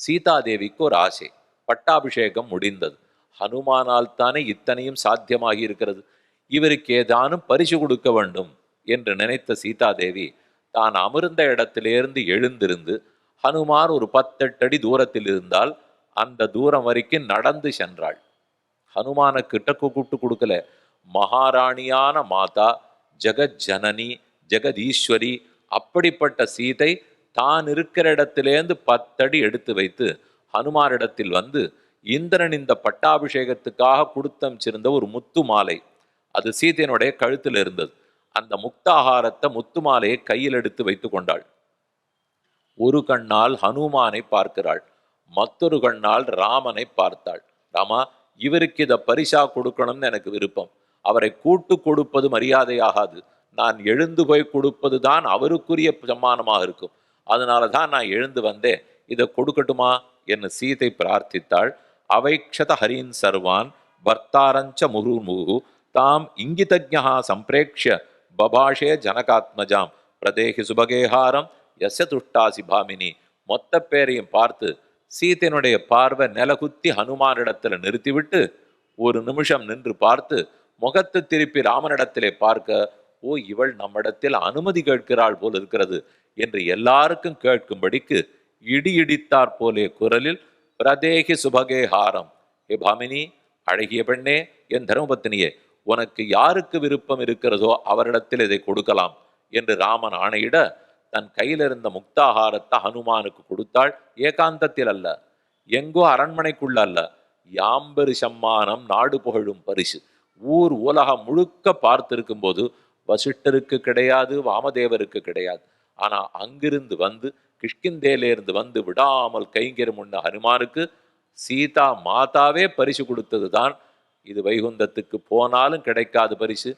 சீதாதேவிக்கு ஒரு ஆசை. பட்டாபிஷேகம் முடிந்தது. ஹனுமானால் தானே இத்தனையும் சாத்தியமாகி இருக்கிறது. இவருக்கு ஏதானும் பரிசு கொடுக்க வேண்டும் என்று நினைத்த சீதாதேவி தான் அமர்ந்த இடத்திலிருந்து எழுந்திருந்து ஹனுமான் ஒரு பத்தெட்டடி தூரத்தில் இருந்தால் அந்த தூரம் வரைக்கும் நடந்து சென்றாள். ஹனுமான கிட்ட கூப்பிட்டு கொடுக்கல. மகாராணியான மாதா ஜெகஜனனி ஜெகதீஸ்வரி அப்படிப்பட்ட சீதை தான் இருக்கிற இடத்திலேருந்து பத்தடி எடுத்து வைத்து ஹனுமாரிடத்தில் வந்து இந்திரன் இந்த பட்டாபிஷேகத்துக்காக கொடுத்தமிச்சிருந்த ஒரு முத்து மாலை. அது சீதையனுடைய கழுத்தில் இருந்தது. அந்த முக்தாகாரத்தை முத்து மாலையை கையில் எடுத்து வைத்து கொண்டாள். ஒரு கண்ணால் ஹனுமானை பார்க்கிறாள். மற்றொரு கண்ணால் ராமனை பார்த்தாள். ராமா இவருக்கு இதை பரிசா கொடுக்கணும்னு எனக்கு விருப்பம். அவரை கூட்டு கொடுப்பது மரியாதையாகாது. நான் எழுந்து போய் கொடுப்பது தான் அவருக்குரிய சம்மானமாக இருக்கும். அதனால தான் நான் எழுந்து வந்தேன். இதை கொடுக்கட்டுமா? என்று சீதை பிரார்த்தித்தாள். அவைக்ஷத ஹரீன் சர்வான் பர்த்தாரஞ்ச முருமுகு. தாம் இங்கிதஜா சம்பிரேக்ஷ பபாஷே ஜனகாத்மஜாம். பிரதேகி சுபகேஹாரம் எஸ்ய துஷ்டாசி பாமினி. மொத்த பேரையும் பார்த்து சீதையினுடைய பார்வை நிலகுத்தி ஹனுமானிடத்தில் நிறுத்திவிட்டு ஒரு நிமிஷம் நின்று பார்த்து முகத்து திருப்பி ராமனிடத்திலே பார்க்க ஓ இவள் நம்மிடத்தில் அனுமதி கேட்கிறாள் போல் இருக்கிறது. என்று எல்லாருக்கும் கேட்கும்படிக்கு இடி இடித்தாற் போலே குரலில் பிரதேகி சுபகே ஹாரம். ஹே பாமினி அழகிய பெண்ணே என் தர்மபத்தினியே உனக்கு யாருக்கு விருப்பம் இருக்கிறதோ அவரிடத்தில் இதை கொடுக்கலாம் என்று ராமன் ஆணையிட தன் கையில் இருந்த முக்தாகாரத்தை ஹனுமானுக்கு கொடுத்தாள். ஏகாந்தத்தில் அல்ல எங்கோ அரண்மனைக்குள்ள அல்ல யாம்பெரு சம்மானம் நாடு புகழும் பரிசு. ஊர் உலகம் முழுக்க பார்த்திருக்கும் போது வசிட்டருக்கு கிடையாது வாமதேவருக்கு கிடையாது. ஆனால் அங்கிருந்து வந்து கிஷ்கிந்தேலேருந்து வந்து விடாமல் கைங்கரும் உண்ண ஹனுமானுக்கு சீதா மாதாவே பரிசு கொடுத்தது தான் இது வைகுந்தத்துக்கு போனாலும் கிடைக்காத பரிசு.